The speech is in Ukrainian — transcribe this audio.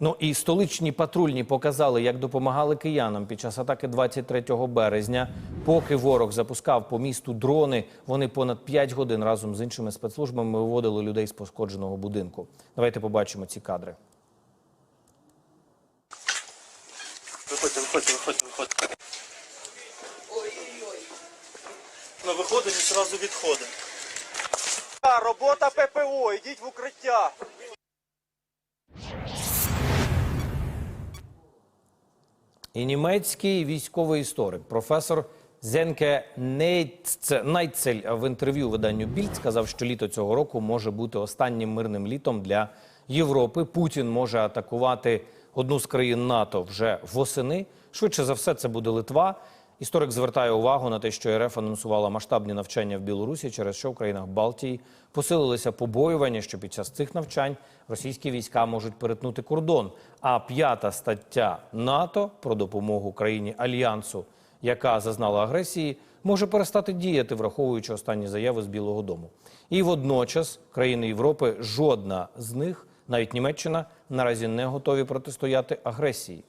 Ну і столичні патрульні показали, як допомагали киянам під час атаки 23 березня. Поки ворог запускав по місту дрони, вони понад 5 годин разом з іншими спецслужбами виводили людей з пошкодженого будинку. Давайте побачимо ці кадри. Виходьте, виходьте, виходьте, виходьте. На виходимо і одразу відходимо. Робота ППО, йдіть в укриття. І німецький військовий історик, професор Зенке Найцель в інтерв'ю виданню Більд сказав, що літо цього року може бути останнім мирним літом для Європи. Путін може атакувати одну з країн НАТО вже восени. Швидше за все, це буде Литва. Історик звертає увагу на те, що РФ анонсувала масштабні навчання в Білорусі, через що в країнах Балтії посилилися побоювання, що під час цих навчань російські війська можуть перетнути кордон. А п'ята стаття НАТО про допомогу країні альянсу, яка зазнала агресії, може перестати діяти, враховуючи останні заяви з Білого Дому. І водночас країни Європи, жодна з них, навіть Німеччина, наразі не готові протистояти агресії.